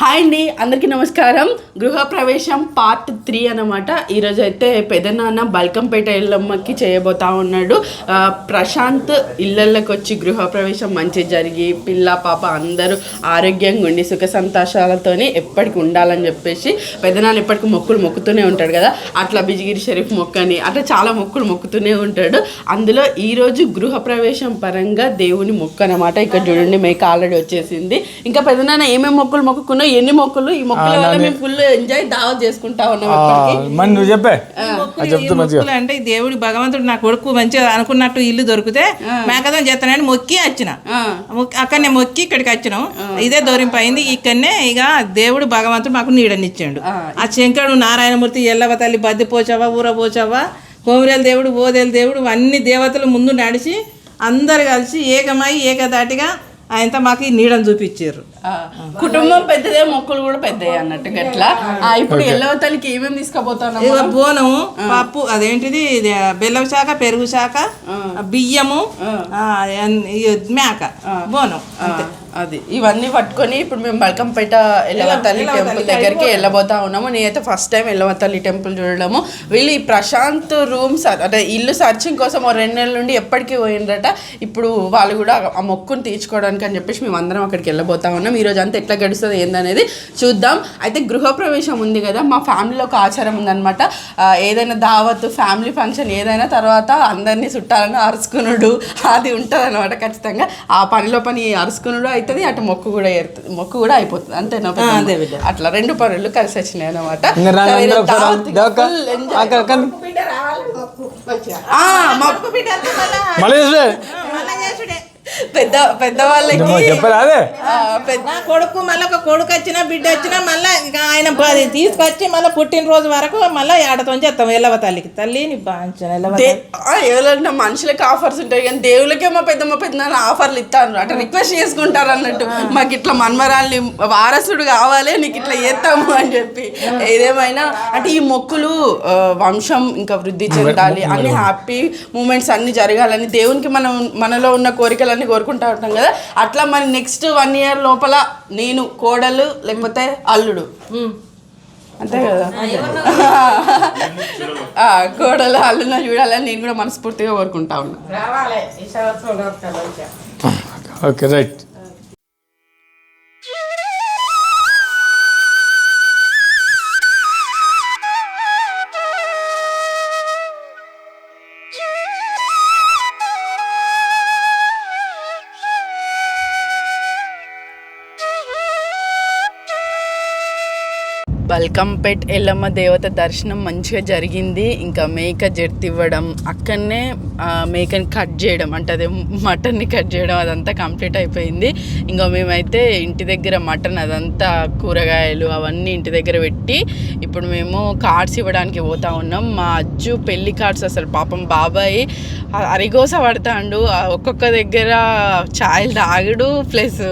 Hi అండి అందరికీ నమస్కారం. గృహప్రవేశం పార్ట్ త్రీ అనమాట ఈరోజు అయితే పెదనాన్న బల్కంపేట ఇల్లమ్మకి చేయబోతా ఉన్నాడు. ప్రశాంత్ ఇళ్ళల్లోకి వచ్చి గృహప్రవేశం మంచి జరిగి పిల్ల పాప అందరూ ఆరోగ్యంగా ఉండి సుఖ సంతోషాలతోని ఎప్పటికి ఉండాలని చెప్పేసి పెదనాన్న ఎప్పటికి మొక్కులు మొక్కుతూనే ఉంటాడు కదా. అట్లా బిజిగిరి షరీఫ్ మొక్కని అట్లా చాలా మొక్కులు మొక్కుతూనే ఉంటాడు. అందులో ఈరోజు గృహప్రవేశం పరంగా దేవుని మొక్క అనమాట ఇక్కడ చూడండి మేక ఆల్రెడీ వచ్చేసింది. ఇంకా పెదనాన్న ఏమేమి మొక్కులు మొక్కుకున్నా ఎన్ని మొక్కులు? ఈ మొక్కుల వల్ల మేము ఫుల్ ఎంజాయ్ దావత్ చేసుకుంటా ఉన్నాం. మరి నువ్వు చెప్పే. మొక్కులు అంటే దేవుడి భగవంతుడు నా కొడుకు మంచిగా అనుకున్నట్టు ఇల్లు దొరికితే మేకదం చేస్తానని మొక్కి వచ్చిన. ఆ, మొక్కి- అక్కడనే మొక్కి ఇక్కడికి వచ్చినాం. ఇదే దూరింపు అయింది ఇక్కడనే ఇక దేవుడు భగవంతుడు మాకు నీడనిచ్చాడు. ఆ. శంకరుడు నారాయణమూర్తి ఎల్లవ తల్లి బద్ది పోచావా ఊర పోచావా కోమిరేల దేవుడు ఓదేల దేవుడు అన్ని దేవతలు ముందు నడిచి అందరు కలిసి ఏకమై ఏకదాటిగా ఆయనతో మాకు ఈ నీడని చూపించారు. కుటుంబం పెద్దదే మొక్కులు కూడా పెద్దవి అన్నట్టు గట్లా ఆ, ఇప్పుడు ఎల్లవ తల్లికి ఏమేమి తీసుకుపోతాను బోనము పప్పు అదేంటిది బెల్లం శాఖ పెరుగు శాఖ బియ్యము మేక బోనం అంతే. అది. ఇవన్నీ పట్టుకొని ఇప్పుడు మేము బల్కంపేట ఎల్లవతల్లి టెంపుల్ దగ్గరికి వెళ్ళబోతా ఉన్నాము. నేనైతే ఫస్ట్ టైం ఎల్లవతల్లి టెంపుల్ చూడడము. వీళ్ళు ఈ ప్రశాంత్ రూమ్స్ అంటే ఇల్లు సర్చింగ్ కోసం ఓ రెండు నెలల నుండి ఎప్పటికీ పోయిండ్రట. ఇప్పుడు వాళ్ళు కూడా ఆ మొక్కుని తీర్చుకోవడానికి అని చెప్పేసి మేము అందరం అక్కడికి వెళ్ళబోతా ఉన్నాం. ఈ రోజు అంతా ఎట్లా గడుస్తుంది ఏందనేది చూద్దాం. అయితే గృహప్రవేశం ఉంది కదా మా ఫ్యామిలీలో ఒక ఆచారం ఉందన్నమాట. ఆ, ఏదైనా దావత్ ఫ్యామిలీ ఫంక్షన్ ఏదైనా తర్వాత అందరినీ చుట్టాలని అరుచుకునుడు అది ఉంటుంది అనమాట ఖచ్చితంగా. ఆ పనిలో పని అరుచుకునుడు అవుతుంది అటు మొక్కు కూడా ఏరుతుంది మొక్కు కూడా అయిపోతుంది. అంతేనా. అట్లా రెండు పనులు కలిసి వచ్చినాయి అనమాట. మళ్ళీ పెద్ద పెద్దవాళ్ళకి పెద్ద నా కొడుకు మళ్ళీ ఒక కొడుకు వచ్చినా బిడ్డ వచ్చినా మళ్ళీ ఇంకా ఆయన తీసుకొచ్చి మళ్ళీ పుట్టినరోజు వరకు మళ్ళీ ఏడతో చేస్తాం ఎల్లవ తల్లికి. తల్లి నీ బాంచన ఎల్లవ దే- ఆ, ఎవరైనా మనుషులకి ఆఫర్స్ ఉంటాయి కానీ దేవుళ్ళకేమో పెద్దమ్మ పెద్ద ఆఫర్లు ఇస్తారు అంటే రిక్వెస్ట్ చేసుకుంటారు అన్నట్టు. మాకు ఇట్లా మన్మరాల్ని వారసుడు కావాలి నీకు ఇట్లా చేస్తాము అని చెప్పి. ఏదేమైనా అంటే ఈ మొక్కులు వంశం ఇంకా వృద్ధి చెందాలి అన్ని హ్యాపీ మూమెంట్స్ అన్ని జరగాలని దేవునికి మనం మనలో ఉన్న కోరికలన్నీ కోరుకుంటా ఉంటాం కదా. అట్లా మరి నెక్స్ట్ వన్ ఇయర్ లోపల నేను కోడలు లేకపోతే అల్లుడు. అంతే కదా. ఆ, కోడలు అల్లున చూడాలని నేను కూడా మనస్ఫూర్తిగా కోరుకుంటా ఉన్నా. ఓకే రైట్ బల్కంపేట్ ఎల్లమ్మ దేవత దర్శనం మంచిగా జరిగింది. ఇంకా మేక జెర్తి ఇవ్వడం అక్కడనే మేకని కట్ చేయడం అంటే అదే మటన్ని కట్ చేయడం అదంతా కంప్లీట్ అయిపోయింది. ఇంకా మేమైతే ఇంటి దగ్గర మటన్ అదంతా కూరగాయలు అవన్నీ ఇంటి దగ్గర పెట్టి ఇప్పుడు మేము కార్డ్స్ ఇవ్వడానికి పోతా ఉన్నాం. మా అజ్జు పెళ్ళి కార్డ్స్ అసలు పాపం బాబాయ్ అరిగోస పడతాండు. ఒక్కొక్క దగ్గర ఛాయలు తాగుడు ప్లస్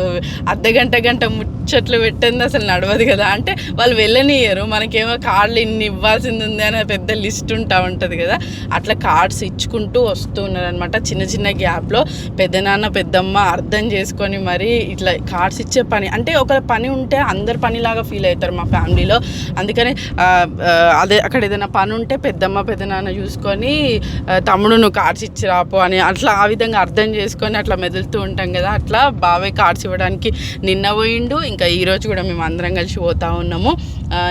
అర్ధ గంట గంట ముచ్చట్లు పెట్టింది అసలు నడవదు కదా. అంటే వాళ్ళు వెళ్ళని ఇయ్యరు. మనకేమో కార్డులు ఇన్ని ఇవ్వాల్సింది ఉంది అనే పెద్ద లిస్ట్ ఉంటా ఉంటుంది కదా. అట్లా కార్డ్స్ ఇచ్చుకుంటూ వస్తూ ఉన్నారనమాట చిన్న చిన్న గ్యాప్లో పెద్దనాన్న పెద్దమ్మ అర్థం చేసుకొని మరి ఇట్లా కార్డ్స్ ఇచ్చే పని అంటే ఒక పని ఉంటే అందరు పనిలాగా ఫీల్ అవుతారు మా ఫ్యామిలీలో. అందుకని అదే అక్కడ ఏదైనా పని ఉంటే పెద్దమ్మ పెద్దనాన్న చూసుకొని తమ్ముడు నువ్వు కార్డ్స్ ఇచ్చిరాపో అని అట్లా ఆ విధంగా అర్థం చేసుకొని అట్లా మెదులుతూ ఉంటాం కదా. అట్లా బాబాయ్ కార్డ్స్ ఇవ్వడానికి నిన్న పోయిండు. ఇంకా ఈరోజు కూడా మేము అందరం కలిసి పోతా ఉన్నాము.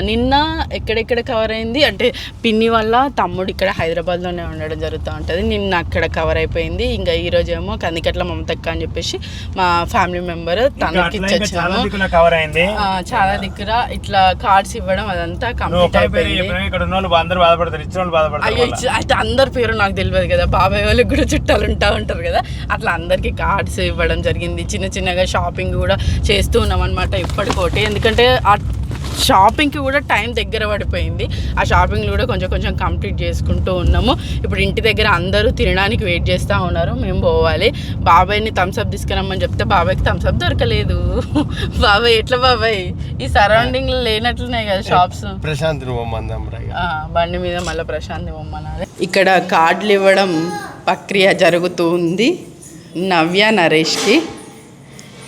నిన్న ఎక్కడెక్కడ కవర్ అయింది? అంటే పిన్ని వల్ల తమ్ముడు ఇక్కడ హైదరాబాద్లోనే ఉండడం జరుగుతూ ఉంటుంది. నిన్న అక్కడ కవర్ అయిపోయింది. ఇంకా ఈ రోజు ఏమో కందికట్ల మమతక్క అని చెప్పేసి మా ఫ్యామిలీ మెంబర్ తనకి చాలా దగ్గర ఇట్లా కార్డ్స్ ఇవ్వడం అదంతా కంప్లీట్ అయిపోయింది. అయితే అందరి పేరు నాకు తెలియదు కదా. బాబాయ్ వాళ్ళకి కూడా చుట్టాలు ఉంటా ఉంటారు కదా. అట్లా అందరికీ కార్డ్స్ ఇవ్వడం జరిగింది. చిన్న చిన్నగా షాపింగ్ కూడా చేస్తూ ఉన్నాం అనమాట ఇప్పటికోటి. ఎందుకంటే షాపింగ్కి కూడా టైం దగ్గర పడిపోయింది. ఆ షాపింగ్ కూడా కొంచెం కొంచెం కంప్లీట్ చేసుకుంటూ ఉన్నాము. ఇప్పుడు ఇంటి దగ్గర అందరూ తినడానికి వెయిట్ చేస్తూ ఉన్నారు. మేము పోవాలి. బాబాయ్ని థమ్స్అప్ తీసుకురమ్మని చెప్తే బాబాయ్కి థమ్స్అప్ దొరకలేదు. బాబాయ్ ఎట్లా బాబాయ్? ఈ సరౌండింగ్లో లేనట్లున్నాయి కదా షాప్స్ ప్రశాంత్ బండి మీద మళ్ళీ ప్రశాంత్ ఇవ్వమన్నారు ఇక్కడ కార్డులు ఇవ్వడం ప్రక్రియ జరుగుతూ ఉంది. Navya నరేష్కి.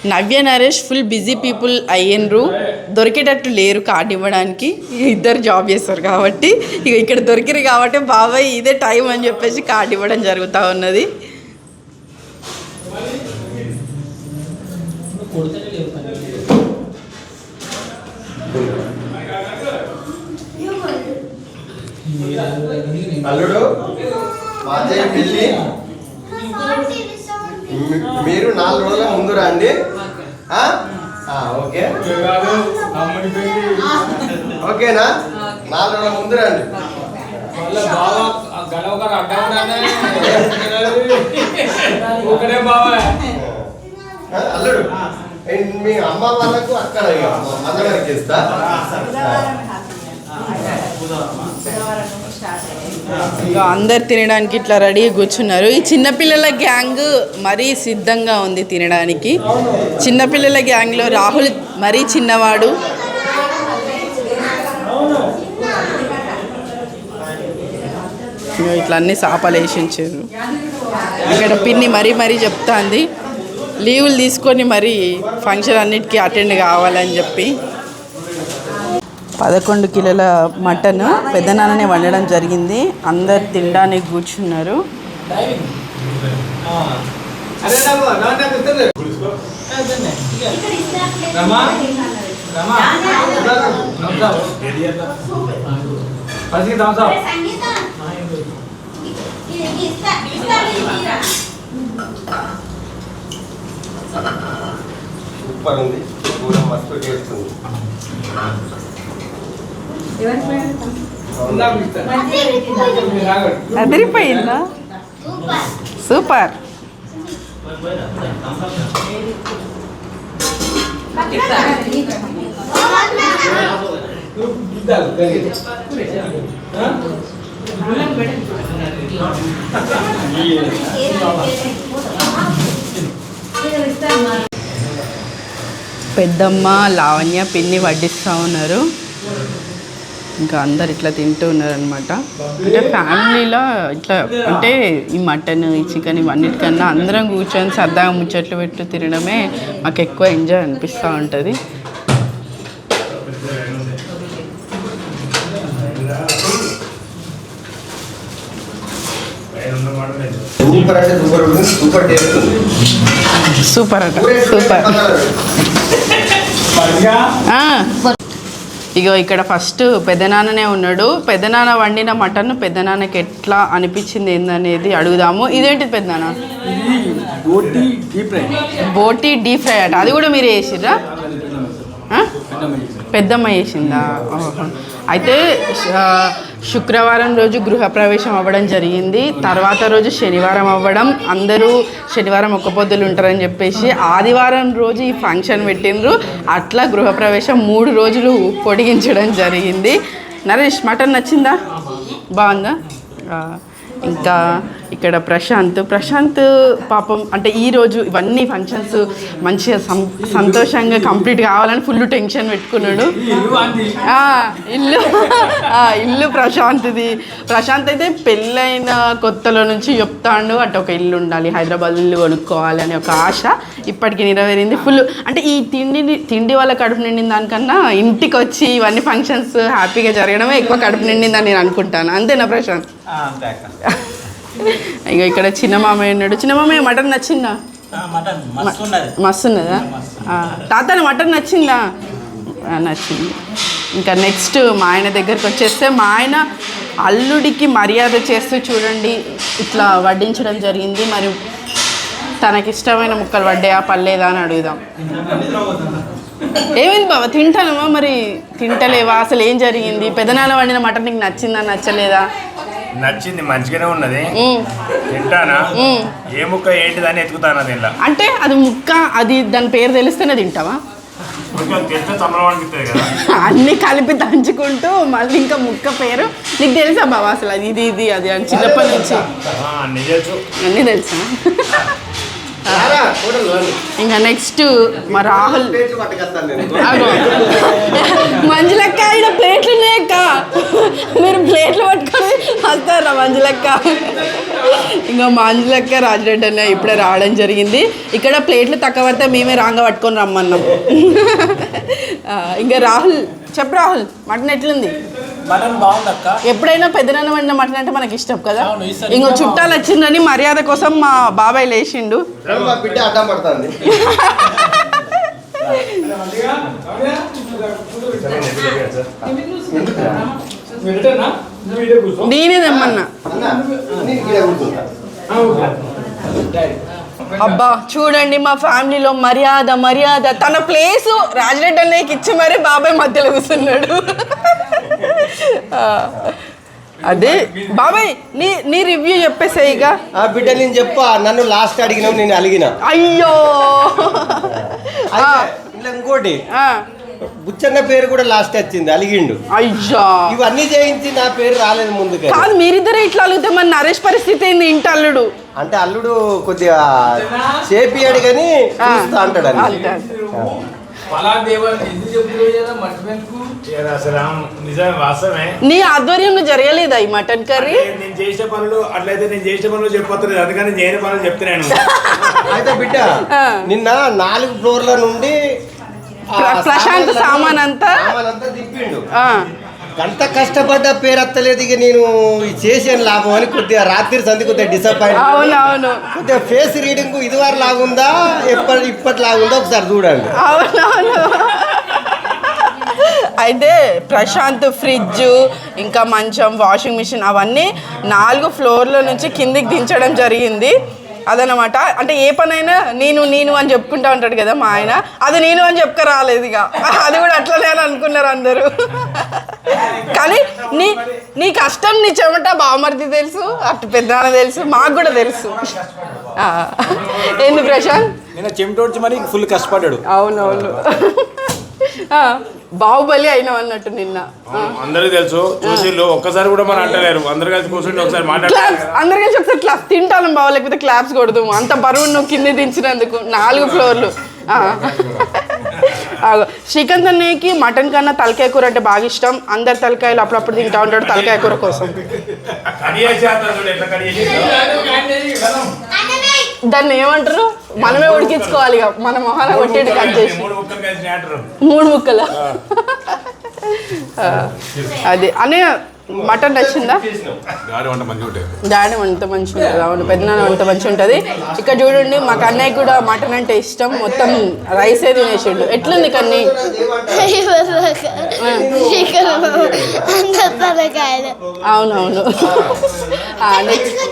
Navya Naresh full busy people అయ్యిండ్రు. దొరికేటట్టు లేరు కార్డు ఇవ్వడానికి. ఇద్దరు జాబ్ చేస్తారు కాబట్టి. ఇక ఇక్కడ దొరికిరు కాబట్టి బాబాయ్ ఇదే టైం అని చెప్పేసి కార్డు ఇవ్వడం జరుగుతూ ఉన్నది. అల్లుడు మాజయ్య పెళ్ళి. మీ- మీరు నాలుగు రోజుల ముందు రండి. ఆ? ఆ, ఓకే. ఓకేనా? నాలుగు రోజుల ముందు రండి. అల్లుడు మీ అమ్మ వాళ్ళకు అక్కడ ఇక అందరికి ఇస్తా. ఇంకా అందరు తినడానికి ఇట్లా రెడీ కూర్చున్నారు. ఈ చిన్నపిల్లల గ్యాంగ్ మరీ సిద్ధంగా ఉంది తినడానికి. చిన్నపిల్లల గ్యాంగ్లో రాహుల్ మరీ చిన్నవాడు. ఇట్లా అన్ని సాపాలు ఇక్కడ పిన్ని మరీ మరీ చెప్తాంది. లీవులు తీసుకొని మరీ ఫంక్షన్ అన్నిటికీ అటెండ్ కావాలని చెప్పి. పదకొండు కిలోల మటన్ పెద్దనాన్ననే వండడం జరిగింది. అందరు తినడానికి కూర్చున్నారు. సూపర్ ఉంది. కూర మస్తు టేస్ట్ ఉంది. అదిరిపోయిందా? సూపర్. పెద్దమ్మ లావణ్య పిన్ని వడ్డిస్తూ ఉన్నారు. ఇంకా అందరు ఇట్లా తింటూ ఉన్నారు అనమాట అంటే ఫ్యామిలీలో ఇట్లా అంటే ఈ మటన్ ఈ చికెన్ ఇవన్నిటికన్నా అందరం కూర్చొని సరదాగా ముచ్చట్లు పెట్టు తినడమే మాకు ఎక్కువ ఎంజాయ్ అనిపిస్తూ ఉంటుంది. సూపర్ అంటే సూపర్. ఉంది సూపర్ టేస్ట్ ఉంది సూపర్ అట సూపర్. ఇగో ఇక్కడ ఫస్ట్ పెద్దనాన్ననే ఉన్నాడు. పెద్దనాన్న వండిన మటన్ పెద్దనాన్నకి ఎట్లా అనిపించింది ఏందనేది అడుగుదాము. ఇదేంటిది పెద్దనాన్న బోటి డీప్ ఫ్రై అట. అది కూడా మీరే చేసిర్రా? ఆ? పెద్దమ్మ చేసిందా? ఓహో. అయితే శుక్రవారం రోజు గృహప్రవేశం అవ్వడం జరిగింది. తర్వాత రోజు శనివారం అవ్వడం. అందరూ శనివారం ఒక్క పొద్దులు ఉంటారని చెప్పేసి ఆదివారం రోజు ఈ ఫంక్షన్ పెట్టిండ్రు. అట్లా గృహప్రవేశం మూడు రోజులు పొడిగించడం జరిగింది. నరేష్ మటన్ నచ్చిందా? బాగుందా? ఇంకా ఇక్కడ ప్రశాంత్. ప్రశాంత్ పాపం అంటే ఈరోజు ఇవన్నీ ఫంక్షన్స్ మంచిగా సం సంతోషంగా కంప్లీట్ కావాలని ఫుల్ టెన్షన్ పెట్టుకున్నాడు. ఇల్లు ఇల్లు. ప్రశాంత్ది. ప్రశాంత్ అయితే పెళ్ళైన కొత్తలో నుంచి చెప్తాడు అటు ఒక ఇల్లు ఉండాలి హైదరాబాద్ ఇల్లు కొనుక్కోవాలి అనే ఒక ఆశ ఇప్పటికి నెరవేరింది ఫుల్ అంటే ఈ తిండి తిండి వల్ల కడుపు నిండిన దానికన్నా ఇంటికి వచ్చి ఇవన్నీ ఫంక్షన్స్ హ్యాపీగా జరగడమే ఎక్కువ కడుపు నిండిందని నేను అనుకుంటాను. అంతేనా ప్రశాంత్? ఇక ఇక్కడ చిన్న మామయ్య ఉన్నాడు. చిన్న మామయ్య మటన్ నచ్చిందా? మస్తు ఉన్నది. తాతలు మటన్ నచ్చిందా? నచ్చింది. ఇంకా నెక్స్ట్ మా ఆయన దగ్గరికి వచ్చేస్తే మా ఆయన అల్లుడికి మర్యాద చేస్తూ చూడండి ఇట్లా వడ్డించడం జరిగింది. మరి తనకిష్టమైన ముక్కలు వడ్డాయా పర్లేదా అని అడుగుదాం. ఏమైంది బాబా తింటానమా మరి తింటలేవా? అసలు ఏం జరిగింది? పెదనాన్న వండిన మటన్ నీకు నచ్చిందా నచ్చలేదా? నచ్చింది మంచిగానే ఉన్నది. తింటానా. ఏ ముక్క ఏంటిదని ఎత్తుకుతానా దీనిలో? అంటే అది ముక్క అది దాని పేరు తెలిస్తేనే తింటావా? అన్ని కలిపి దంచుకుంటూ మళ్ళీ ఇంకా ముక్క పేరు. నీకు తెలుసా బాబా అసలు అది ఇది ఇది అది అని చిన్నప్పటి నుంచి? అన్ని తెలుసు? ఇంకా నెక్స్ట్ మా రాహుల్. మంజులక్క ఇక్కడ ప్లేట్లు ఉన్నాయక్క మీరు ప్లేట్లు పట్టుకొని వస్తారా మంజులక్క? ఇంకా మాంజులక్క రాజరెడ్డి అన్న ఇప్పుడే రావడం జరిగింది. ఇక్కడ ప్లేట్లు తక్కువ పడితే మేమే రాంగ పట్టుకొని రమ్మన్నాం. ఇంకా రాహుల్ చెప్పు రాహుల్ మటన్ ఎట్లుంది? మటన్ బాగుంది అక్క ఎప్పుడైనా పెద్దనాన్న వండిన మటన్ అంటే మనకి ఇష్టం కదా. ఇంకో చుట్టాలు వచ్చిందని మర్యాద కోసం మా బాబాయ్ లేచిండు. మా బిడ్డ అడ్డం పడుతుంది. నేనే తెమ్మన్నా అబ్బా చూడండి మా ఫ్యామిలీలో మర్యాద మర్యాద. తన ప్లేస్ రాజరెడ్డి అన్నయ్యకి ఇచ్చి మరీ బాబాయ్ మధ్యలో కూర్చున్నాడు. అదే. బాబాయ్ నీ నీ రివ్యూ చెప్పేసేయిగా ఆ బిడ్డ నేను చెప్పా నన్ను లాస్ట్ అడిగినావు నేను అలిగిన. అయ్యో. ఇంకోటి. ఆ, బుచ్చన్న పేరు కూడా లాస్ట్ వచ్చింది అలిగిండు. అయ్యా. ఇవన్నీ చేయించి నా పేరు రాలేదు ముందుగా కాదు మీరిద్దరే ఇట్లా అలిగితే మన నరేష్ పరిస్థితి ఏంది ఇంటి అల్లుడు? అంటే అల్లుడు కొద్దిగా చేపియాడు కానీ చూస్తా అంటాడు అని నీ ఆధ్వర్యంలో జరగలేదా ఈ మటన్ కర్రీ? నేను చేసే పనులు అట్లయితే నేను చేసే పనులు చెప్పొస్తుంది అందుకని నేను పనులు చెప్తున్నాను అయితే బిడ్డ. నిన్న నాలుగు ఫ్లోర్ల నుండి ప్రశాంత్ సామాన్ అంతా? అంతా దింపిండు ఆ, అంత కష్టపడ్డ పేరు అత్తలేదు ఇక నేను చేసాను లాభం అని కొద్దిగా రాత్రి సంది కొద్దిగా డిసప్పాయింట్ అవునవును. కొద్దిగా ఫేస్ రీడింగ్ ఇదివరకు లాగుందా ఎప్పటి ఇప్పటి లాగుందా ఒకసారి చూడండి. అవునవును. అయితే ప్రశాంత్ ఫ్రిడ్జ్ ఇంకా మంచం వాషింగ్ మిషన్ అవన్నీ నాలుగు ఫ్లోర్ల నుంచి కిందికి దించడం జరిగింది. అదనమాట అంటే ఏ పనైనా నేను నేను అని చెప్పుకుంటా ఉంటాడు కదా మా ఆయన. అది నేను అని చెప్పుక రాలేదు ఇక. అది కూడా అట్లనే అని అనుకున్నారు అందరూ. కానీ నీ నీ కష్టం నీ చెమట బామర్ది తెలుసు అటు పెద్దనాన్న తెలుసు మాకు కూడా తెలుసు. ఏంది ప్రశాంత్? నేను చెమటోడ్చి మరి ఫుల్ కష్టపడ్డాడు. అవునవును. బాహుబలి అయినావు అన్నట్టు నిన్న. అందరికీ తెలుసు. చూసిళ్ళు ఒక్కసారి కూడా మనం అంటలేరు. అందరు కలిసి కూర్చుంటే ఒకసారి అందరు కలిసి ఒకసారి క్లాప్ తింటాను బావ లేకపోతే క్లాప్స్ కొడదాము. అంత బరువు నువ్వు కింద దించినందుకు. నాలుగు ఫ్లోర్లు. శ్రీకాంత్ అన్నయ్యకి మటన్ కన్నా తలకాయ కూర అంటే బాగా ఇష్టం. అందరు తలకాయలు అప్పుడప్పుడు తింటా ఉంటాడు తలకాయ కూర కోసం. దాన్ని ఏమంటారు? మనమే ఉడికించుకోవాలి ఇక. మన మొహాన కొట్టి కట్ చేసి. మూడు ముక్కలు అది. అనే మటన్ నచ్చిందా? గాడి వంట మంచిగా ఉంటుంది. డాడీ వంట మంచిగా ఉంటుంది అవును. పెద్దనాన్న వంట మంచిగా ఉంటుంది. ఇక్కడ చూడండి మాకు అన్నయ్య కూడా మటన్ అంటే ఇష్టం. మొత్తం రైసే తినేసిండు. ఎట్లుంది కన్నీ? అవునవును. నెక్స్ట్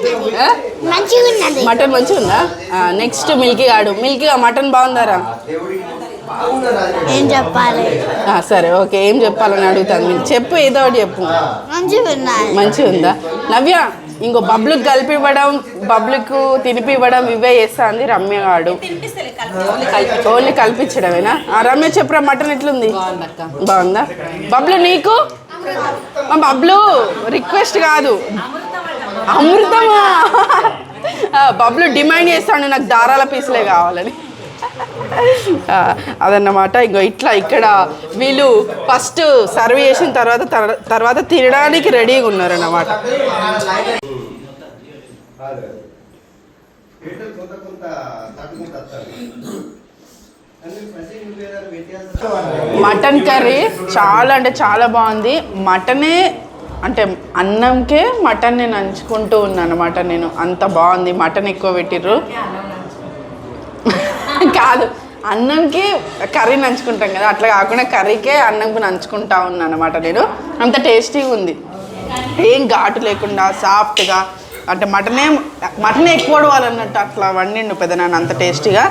మంచిగా ఉన్నది మటన్ మంచిగా ఉందా నెక్స్ట్ మిల్కీ గాడు మిల్కీ మటన్ బాగుందారా? ఏం చెప్పాలి? సరే ఓకే ఏం చెప్పాలని అడుగుతాను మీరు చెప్పు ఏదో ఒకటి చెప్పు. మంచిగా మంచిగా ఉందా? నవ్య ఇంకో బబ్లుకి కలిపి ఇవ్వడం బబ్లుకు తినిపి ఇవ్వడం ఇవే చేస్తా అంది రమ్య గాడు. ఓన్లీ కల్పించడమేనా? ఆ రమ్య చెప్పురా మటన్ ఎట్లుంది? బాగుందా? బబ్లు నీకు? బబ్లు రిక్వెస్ట్ కాదు. అమృతమా? బబ్లు డిమాండ్ చేస్తాడు నాకు దారాల పీసులే కావాలని. అదన్నమాట. ఇంకో ఇట్లా ఇక్కడ వీళ్ళు ఫస్ట్ సర్వ్ చేసిన తర్వాత తర్వాత తినడానికి రెడీగా ఉన్నారన్నమాట. మటన్ కర్రీ చాలా అంటే చాలా బాగుంది. మటనే అంటే అన్నంకే మటన్ నేను నంచుకుంటూ ఉన్నాను అనమాట నేను. అంత బాగుంది. మటన్ ఎక్కువ పెట్టిర్రు. కాదు. అన్నంకి కర్రీ నంచుకుంటాం కదా అట్లా కాకుండా కర్రీకే అన్నంకి నంచుకుంటా ఉన్నాను అనమాట నేను. అంత టేస్టీగా ఉంది. ఏం ఘాటు లేకుండా సాఫ్ట్గా అంటే మటనే మటనే ఎక్కువ ఉడవాలన్నట్టు అట్లా వండిండు పెద్దనాన్న అంత టేస్టీగా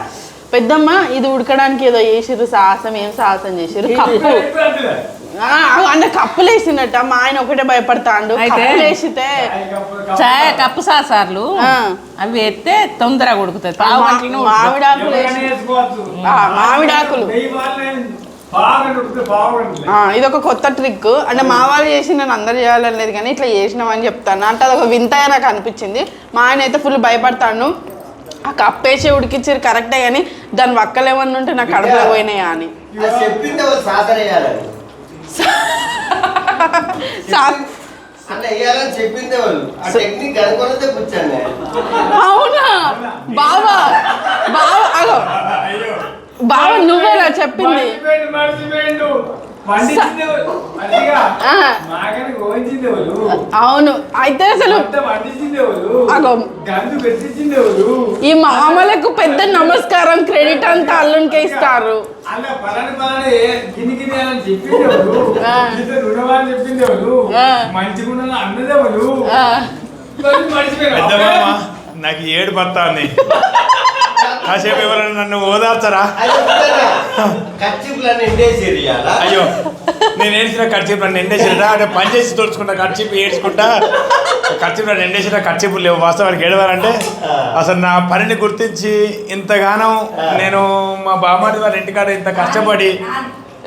పెద్దమ్మ ఇది ఉడకడానికి ఏదో చేసిర్రు సాహసం ఏం సాహసం చేసిర్రు? కప్పు. అంటే కప్పులు వేసినట్ట మా ఆయన ఒకటే భయపడతాండు. అయితే? వేసితే చాయ్ కప్పు సాసార్లు. ఆ. అవి ఎత్తే తొందరగా ఉడుకుతుంది మామిడాకులు మామిడాకులు. ఆ, ఇది ఒక కొత్త ట్రిక్ అంటే మా వాళ్ళు చేసి నేను అందరు చేయాలని లేదు కానీ ఇట్లా చేసినామని చెప్తాను. అంటే అదొక వింతగా నాకు అనిపించింది. మా ఆయన అయితే ఫుల్ భయపడతాను ఆ కప్పేసి ఉడికిచ్చారు కరెక్టే కానీ దాని వక్కలు ఏమన్నా ఉంటే నాకు కడుపులో పోయినాయా అని. అవునా? బావా. బావా బావా నువ్వేనా చెప్పింది? అవును అయితే అసలు ఈ మామలకు పెద్ద నమస్కారం క్రెడిట్ అంతా అల్లునికే ఇస్తారు. నాకు ఏడు పడుతుంది. కాసేపు ఎవరైనా నన్ను ఓదార్చరా? అయ్యో నేను ఏడ్చిన ఖర్చీపు నన్ను ఎండేసిరా అంటే పని చేసి తోడుచుకుంటా ఖర్చీపు ఏడ్చుకుంటా? ఖర్చీపు నన్ను ఎండేసిన ఖర్చీపు లేవు వాస్తవానికి ఏడవాలంటే? అసలు నా పనిని గుర్తించి ఇంతగానం నేను మా బామ్మడి వాళ్ళ ఇంటికాడ ఇంత కష్టపడి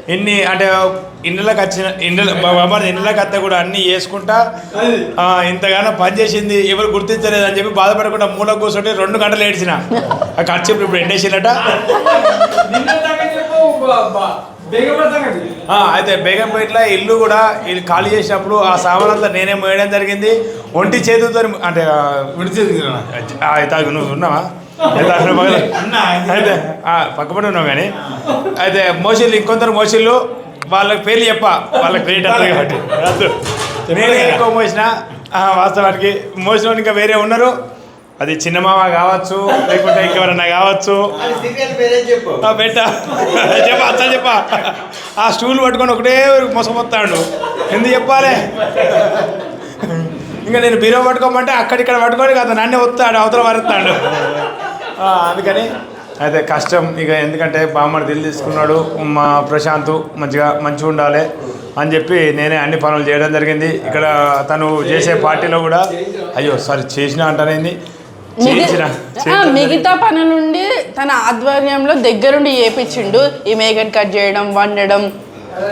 ఇన్ని అంటే ఇండ్లకి వచ్చిన ఇండ్ల బామ్మడి ఇండ్లకి అత్త కూడా అన్ని చేసుకుంటా ఆ, ఇంతగానో పని చేసింది ఎవరు గుర్తించలేదు అని చెప్పి బాధపడకుండా మూల కూర్చొని రెండు గంటలు ఏడ్చిన. ఆ ఖర్చీపు ఇప్పుడు ఆ, అయితే బేగంపేటలో ఇల్లు కూడా ఇల్లు ఖాళీ చేసినప్పుడు ఆ సామాన్ అంతా నేనే మోయడం జరిగింది. ఒంటి చేతులతో అంటే ఆ, విడి చేతి ఆ, అయితే అది నువ్వు ఉన్నావా? అయితే పక్కపడి ఉన్నావు కానీ. అయితే మోసిళ్ళు ఇంకొందరు మోసిళ్ళు వాళ్ళకి పేర్లు చెప్ప. వాళ్ళకి క్రెడిట్ అంటారు కాబట్టి. నేనే ఎక్కువ మోసిన ఆ, వాస్తవానికి మోసిన వాళ్ళు ఇంకా వేరే ఉన్నారు. అది చిన్నమామ కావచ్చు లేకుంటే ఇంకెవరన్నా కావచ్చు. పేరే చెప్పు. ఆ బెట్ట చెప్ప ఆ స్టూల్ పట్టుకొని ఒకటే మొసమొత్తాడు ఎందుకు చెప్పాలి? ఇంకా నేను బీరో పట్టుకోమంటే అక్కడిక్కడ పట్టుకొని కదా నన్నే వస్తాడు అవతల వరుస్తాడు అందుకని అయితే కష్టం. ఇక ఎందుకంటే బామ్మడి దిల్లు తీసుకున్నాడు. మా ప్రశాంత్ మంచిగా మంచిగా ఉండాలి అని చెప్పి నేనే అన్ని పనులు చేయడం జరిగింది. ఇక్కడ తను చేసే పార్టీలో కూడా అయ్యో సారీ చేసిన అంటానేంది? మిగతా పనుల నుండి తన ఆధ్వర్యంలో దగ్గరుండి చేపించిండు. ఈ మేకట్ కట్ చేయడం వండడం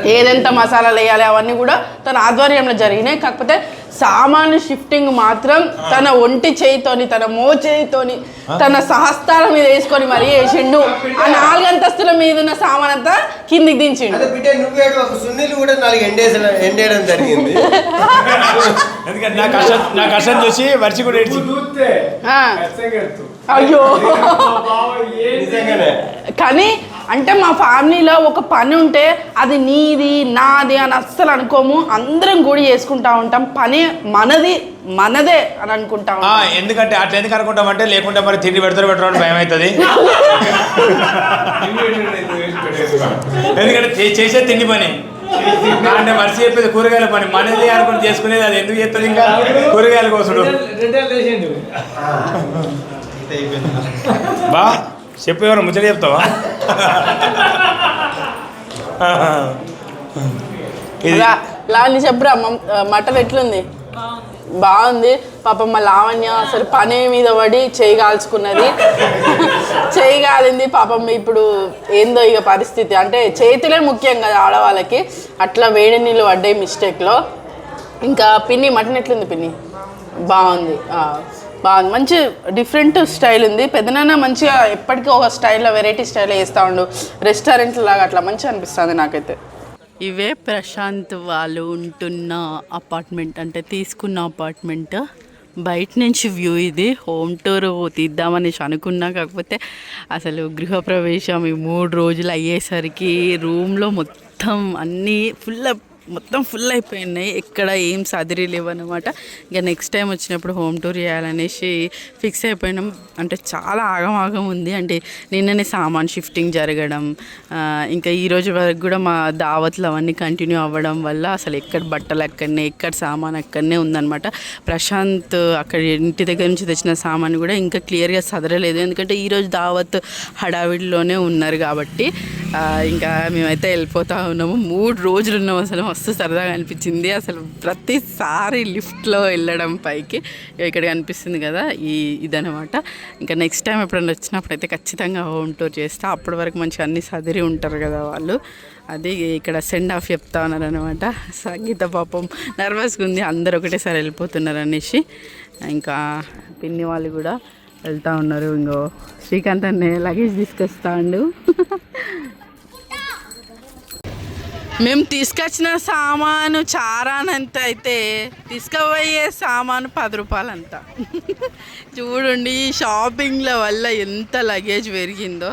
ఏదెంత మసాలాలు వేయాలి అవన్నీ కూడా తన ఆధ్వర్యంలో జరిగినాయి. కాకపోతే సామాను షిఫ్టింగ్ మాత్రం తన ఒంటి చేయితోని తన మో చేయితోని తన సహస్తాల మీద వేసుకొని మరీ వేసిండు. ఆ నాలుగంతస్తుల మీద ఉన్న సామాన్ అంతా కిందికి దించిండు. అదే బిడ్డ నువ్వేడు ఒక సున్నీలు కూడా నాలుగు ఎండేసిన ఎండేయడం జరిగింది. ఎందుకంటే నా కష్టం నా కష్టం చూసి వర్షి కూడా అయ్యో. కానీ అంటే మా ఫ్యామిలీలో ఒక పని ఉంటే అది నీది నాది అని అస్సలు అనుకోము. అందరం కూడి చేసుకుంటా ఉంటాం. పని మనది మనదే అని అనుకుంటా ఎందుకంటే అట్లా ఎందుకు అనుకుంటామంటే లేకుంటే మరి తిండి పెడతారు పెట్టడం అని భయం అవుతుంది ఎందుకంటే చేసే తిండి పని. అంటే మనిషి చెప్పేది కూరగాయల పని. మనది అనుకుని చేసుకునేది అది ఎందుకు చేస్తుంది ఇంకా? కూరగాయల చేసిండు. బా చెప్పు ఎవరు ముచ్చట చెప్తావా? లావణ్య చెప్పురా మటన్ ఎట్లుంది? బాగుంది. పాపం మా లావణ్య అసలు పని మీద పడి చేయి కాల్చుకున్నది. చేయి కాలింది పాపం ఇప్పుడు ఏందో ఇక పరిస్థితి. అంటే చేతులే ముఖ్యం కదా ఆడవాళ్ళకి. అట్లా వేడి నీళ్ళు పడ్డాయి మిస్టేక్లో ఇంకా పిన్ని మటన్ ఎట్లుంది పిన్ని? బాగుంది. ఆ, బాగుంది మంచి డిఫరెంట్ స్టైల్ ఉంది. పెద్దనాన్న మంచిగా ఎప్పటికీ ఒక స్టైల్లో వెరైటీ స్టైల్ వేస్తూ ఉండు. రెస్టారెంట్ లాగా అట్లా మంచిగా అనిపిస్తుంది నాకైతే. ఇవే ప్రశాంత్ వాళ్ళు ఉంటున్న అపార్ట్మెంట్ అంటే తీసుకున్న అపార్ట్మెంట్ బయట నుంచి వ్యూ ఇది. హోమ్ టూర్ తీద్దామనేసి అనుకున్నా. కాకపోతే అసలు గృహప్రవేశం ఈ మూడు రోజులు అయ్యేసరికి రూమ్లో మొత్తం అన్నీ ఫుల్ మొత్తం ఫుల్ అయిపోయినాయి. ఎక్కడ ఏం సదిరి లేవన్నమాట. ఇక నెక్స్ట్ టైం వచ్చినప్పుడు హోమ్ టూర్ చేయాలనేసి ఫిక్స్ అయిపోయినాం. అంటే చాలా ఆగం ఆగం ఉంది. అంటే నిన్ననే సామాన్ షిఫ్టింగ్ జరగడం ఇంకా ఈ రోజు వరకు కూడా మా దావత్లు అవన్నీ కంటిన్యూ అవ్వడం వల్ల అసలు ఎక్కడ బట్టలు అక్కడనే ఎక్కడ సామాన్ అక్కడనే ఉందన్నమాట. ప్రశాంత్ అక్కడ ఇంటి దగ్గర నుంచి తెచ్చిన సామాన్ కూడా ఇంకా క్లియర్గా సదరలేదు. ఎందుకంటే ఈరోజు దావత్ హడావిడిలోనే ఉన్నారు కాబట్టి ఇంకా మేమైతే వెళ్ళిపోతా ఉన్నాము. మూడు రోజులు ఉన్నాము అసలు. మస్తు సరదాగా అనిపించింది. అసలు ప్రతిసారి లిఫ్ట్లో వెళ్ళడం పైకి ఇక్కడ కనిపిస్తుంది కదా ఈ ఇదనమాట ఇంకా నెక్స్ట్ టైం ఎప్పుడైనా వచ్చినప్పుడు అయితే ఖచ్చితంగా హోమ్ టూర్ చేస్తా. అప్పటి వరకు మంచిగా అన్ని సదిరి ఉంటారు కదా వాళ్ళు. అది ఇక్కడ సెండ్ ఆఫ్ చెప్తా ఉన్నారు అనమాట సంగీత పాపం నర్వస్గా ఉంది. అందరు ఒకటేసారి వెళ్ళిపోతున్నారు అనేసి. ఇంకా పిన్ని వాళ్ళు కూడా వెళ్తా ఉన్నారు ఇంకో శ్రీకాంత్ అనే లగేజ్ తీసుకొస్తా ఉండు మేము తీసుకొచ్చిన సామాను చారానంత అయితే తీసుకుపోయే సామాను పది రూపాయలు అంత చూడండి ఈ షాపింగ్ల వల్ల ఎంత లగేజ్ పెరిగిందో